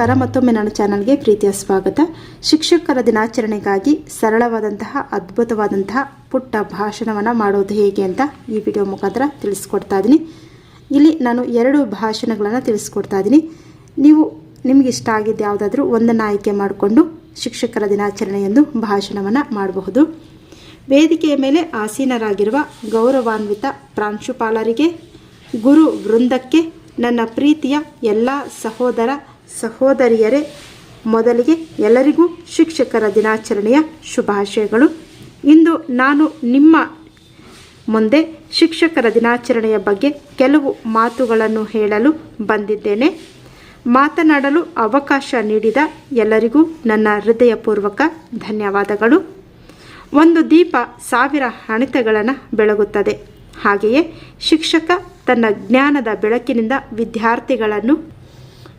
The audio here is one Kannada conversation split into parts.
ನಮಸ್ಕಾರ. ಮತ್ತೊಮ್ಮೆ ನನ್ನ ಚಾನಲ್ಗೆ ಪ್ರೀತಿಯ ಸ್ವಾಗತ. ಶಿಕ್ಷಕರ ದಿನಾಚರಣೆಗಾಗಿ ಸರಳವಾದಂತಹ, ಅದ್ಭುತವಾದಂತಹ ಪುಟ್ಟ ಭಾಷಣವನ್ನು ಮಾಡೋದು ಹೇಗೆ ಅಂತ ಈ ವಿಡಿಯೋ ಮುಖಾಂತರ ತಿಳಿಸ್ಕೊಡ್ತಾ ಇದ್ದೀನಿ. ಇಲ್ಲಿ ನಾನು ಎರಡು ಭಾಷಣಗಳನ್ನು ತಿಳಿಸ್ಕೊಡ್ತಾ ಇದ್ದೀನಿ. ನೀವು ನಿಮಗೆ ಇಷ್ಟ ಆಗಿದ್ದು ಯಾವುದಾದ್ರೂ ಒಂದನ್ನು ಆಯ್ಕೆ ಮಾಡಿಕೊಂಡು ಶಿಕ್ಷಕರ ದಿನಾಚರಣೆಯೆಂದು ಭಾಷಣವನ್ನು ಮಾಡಬಹುದು. ವೇದಿಕೆಯ ಮೇಲೆ ಆಸೀನರಾಗಿರುವ ಗೌರವಾನ್ವಿತ ಪ್ರಾಂಶುಪಾಲರಿಗೆ, ಗುರು ವೃಂದಕ್ಕೆ ನನ್ನ ಪ್ರೀತಿಯ ಎಲ್ಲ ಸಹೋದರ ಸಹೋದರಿಯರೇ, ಮೊದಲಿಗೆ ಎಲ್ಲರಿಗೂ ಶಿಕ್ಷಕರ ದಿನಾಚರಣೆಯ ಶುಭಾಶಯಗಳು. ಇಂದು ನಾನು ನಿಮ್ಮ ಮುಂದೆ ಶಿಕ್ಷಕರ ದಿನಾಚರಣೆಯ ಬಗ್ಗೆ ಕೆಲವು ಮಾತುಗಳನ್ನು ಹೇಳಲು ಬಂದಿದ್ದೇನೆ. ಮಾತನಾಡಲು ಅವಕಾಶ ನೀಡಿದ ಎಲ್ಲರಿಗೂ ನನ್ನ ಹೃದಯಪೂರ್ವಕ ಧನ್ಯವಾದಗಳು. ಒಂದು ದೀಪ ಸಾವಿರ ಹಣಿತಗಳನ್ನು ಬೆಳಗುತ್ತದೆ. ಹಾಗೆಯೇ ಶಿಕ್ಷಕ ತನ್ನ ಜ್ಞಾನದ ಬೆಳಕಿನಿಂದ ವಿದ್ಯಾರ್ಥಿಗಳನ್ನು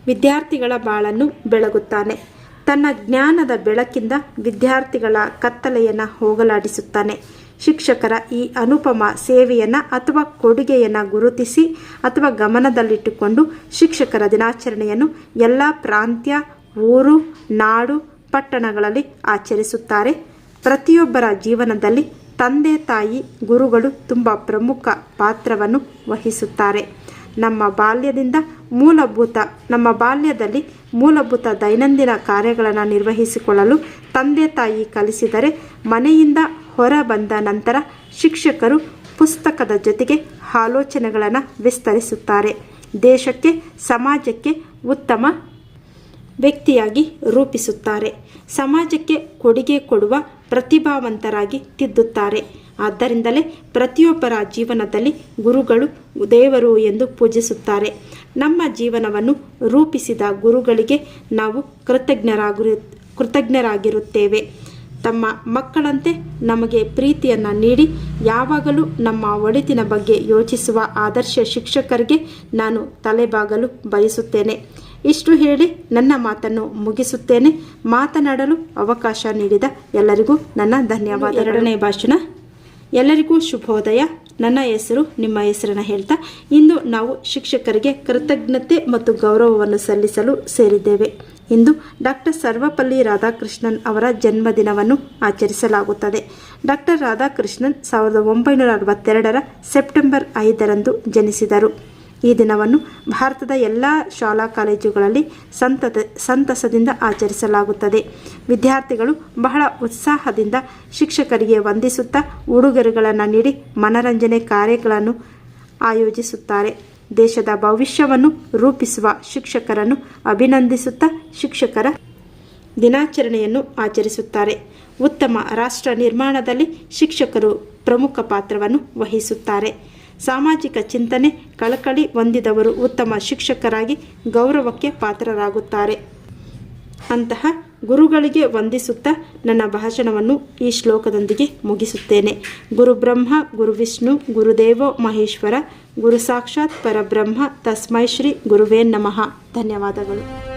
ವಿದ್ಯಾರ್ಥಿಗಳ ಬಾಳನ್ನು ಬೆಳಗುತ್ತಾನೆ. ತನ್ನ ಜ್ಞಾನದ ಬೆಳಕಿಂದ ವಿದ್ಯಾರ್ಥಿಗಳ ಕತ್ತಲೆಯನ್ನು ಹೋಗಲಾಡಿಸುತ್ತಾನೆ. ಶಿಕ್ಷಕರ ಈ ಅನುಪಮ ಸೇವೆಯನ್ನು ಅಥವಾ ಕೊಡುಗೆಯನ್ನು ಗುರುತಿಸಿ ಅಥವಾ ಗಮನದಲ್ಲಿಟ್ಟುಕೊಂಡು ಶಿಕ್ಷಕರ ದಿನಾಚರಣೆಯನ್ನು ಎಲ್ಲ ಪ್ರಾಂತ್ಯ, ಊರು, ನಾಡು, ಪಟ್ಟಣಗಳಲ್ಲಿ ಆಚರಿಸುತ್ತಾರೆ. ಪ್ರತಿಯೊಬ್ಬರ ಜೀವನದಲ್ಲಿ ತಂದೆ ತಾಯಿ, ಗುರುಗಳು ತುಂಬ ಪ್ರಮುಖ ಪಾತ್ರವನ್ನು ವಹಿಸುತ್ತಾರೆ. ನಮ್ಮ ಬಾಲ್ಯದಿಂದ ಮೂಲಭೂತ, ನಮ್ಮ ಬಾಲ್ಯದಲ್ಲಿ ಮೂಲಭೂತ ದೈನಂದಿನ ಕಾರ್ಯಗಳನ್ನು ನಿರ್ವಹಿಸಿಕೊಳ್ಳಲು ತಂದೆ ತಾಯಿ ಕಲಿಸಿದರೆ ಮನೆಯಿಂದ ಹೊರ ಬಂದ ನಂತರ ಶಿಕ್ಷಕರು ಪುಸ್ತಕದ ಜೊತೆಗೆ ಆಲೋಚನೆಗಳನ್ನು ವಿಸ್ತರಿಸುತ್ತಾರೆ. ದೇಶಕ್ಕೆ, ಸಮಾಜಕ್ಕೆ ಉತ್ತಮ ವ್ಯಕ್ತಿಯಾಗಿ ರೂಪಿಸುತ್ತಾರೆ. ಸಮಾಜಕ್ಕೆ ಕೊಡುಗೆ ಕೊಡುವ ಪ್ರತಿಭಾವಂತರಾಗಿ ತಿದ್ದುತ್ತಾರೆ. ಆದ್ದರಿಂದಲೇ ಪ್ರತಿಯೊಬ್ಬರ ಜೀವನದಲ್ಲಿ ಗುರುಗಳು ದೇವರು ಎಂದು ಪೂಜಿಸುತ್ತಾರೆ. ನಮ್ಮ ಜೀವನವನ್ನು ರೂಪಿಸಿದ ಗುರುಗಳಿಗೆ ನಾವು ಕೃತಜ್ಞರಾಗಿರು, ಕೃತಜ್ಞರಾಗಿರುತ್ತೇವೆ. ತಮ್ಮ ಮಕ್ಕಳಂತೆ ನಮಗೆ ಪ್ರೀತಿಯನ್ನು ನೀಡಿ ಯಾವಾಗಲೂ ನಮ್ಮ ಒಳಿತಿನ ಬಗ್ಗೆ ಯೋಚಿಸುವ ಆದರ್ಶ ಶಿಕ್ಷಕರಿಗೆ ನಾನು ತಲೆಬಾಗಲು ಬಯಸುತ್ತೇನೆ. ಇಷ್ಟು ಹೇಳಿ ನನ್ನ ಮಾತನ್ನು ಮುಗಿಸುತ್ತೇನೆ. ಮಾತನಾಡಲು ಅವಕಾಶ ನೀಡಿದ ಎಲ್ಲರಿಗೂ ನನ್ನ ಧನ್ಯವಾದ ಎರಡನೇ ಭಾಷಣ ಎಲ್ಲರಿಗೂ ಶುಭೋದಯ. ನನ್ನ ಹೆಸರು, ನಿಮ್ಮ ಹೆಸರನ್ನು ಹೇಳ್ತಾ, ಇಂದು ನಾವು ಶಿಕ್ಷಕರಿಗೆ ಕೃತಜ್ಞತೆ ಮತ್ತು ಗೌರವವನ್ನು ಸಲ್ಲಿಸಲು ಸೇರಿದ್ದೇವೆ. ಇಂದು ಡಾಕ್ಟರ್ ಸರ್ವಪಲ್ಲಿ ರಾಧಾಕೃಷ್ಣನ್ ಅವರ ಜನ್ಮದಿನವನ್ನು ಆಚರಿಸಲಾಗುತ್ತದೆ. ಡಾಕ್ಟರ್ ರಾಧಾಕೃಷ್ಣನ್ ಸಾವಿರದ ಒಂಬೈನೂರ ಅರವತ್ತೆರಡರ ಸೆಪ್ಟೆಂಬರ್ ಐದರಂದು ಜನಿಸಿದರು. ಈ ದಿನವನ್ನು ಭಾರತದ ಎಲ್ಲ ಶಾಲಾ ಕಾಲೇಜುಗಳಲ್ಲಿ ಸಂತತ, ಸಂತಸದಿಂದ ಆಚರಿಸಲಾಗುತ್ತದೆ. ವಿದ್ಯಾರ್ಥಿಗಳು ಬಹಳ ಉತ್ಸಾಹದಿಂದ ಶಿಕ್ಷಕರಿಗೆ ವಂದಿಸುತ್ತಾ ಉಡುಗೊರೆಗಳನ್ನು ನೀಡಿ ಮನರಂಜನೆ ಕಾರ್ಯಗಳನ್ನು ಆಯೋಜಿಸುತ್ತಾರೆ. ದೇಶದ ಭವಿಷ್ಯವನ್ನು ರೂಪಿಸುವ ಶಿಕ್ಷಕರನ್ನು ಅಭಿನಂದಿಸುತ್ತಾ ಶಿಕ್ಷಕರ ದಿನಾಚರಣೆಯನ್ನು ಆಚರಿಸುತ್ತಾರೆ. ಉತ್ತಮ ರಾಷ್ಟ್ರ ನಿರ್ಮಾಣದಲ್ಲಿ ಶಿಕ್ಷಕರು ಪ್ರಮುಖ ಪಾತ್ರವನ್ನು ವಹಿಸುತ್ತಾರೆ. ಸಾಮಾಜಿಕ ಚಿಂತನೆ ಕಳಕಳಿ ಹೊಂದಿದವರು ಉತ್ತಮ ಶಿಕ್ಷಕರಾಗಿ ಗೌರವಕ್ಕೆ ಪಾತ್ರರಾಗುತ್ತಾರೆ. ಅಂತಹ ಗುರುಗಳಿಗೆ ವಂದಿಸುತ್ತಾ ನನ್ನ ಭಾಷಣವನ್ನು ಈ ಶ್ಲೋಕದೊಂದಿಗೆ ಮುಗಿಸುತ್ತೇನೆ. ಗುರುಬ್ರಹ್ಮ ಗುರುವಿಷ್ಣು ಗುರು ವಿಷ್ಣು ಗುರುದೇವೋ ಮಹೇಶ್ವರ, ಗುರು ಸಾಕ್ಷಾತ್ ಪರಬ್ರಹ್ಮ, ತಸ್ಮೈ ಶ್ರೀ ಗುರುವೇ ನಮಃ. ಧನ್ಯವಾದಗಳು.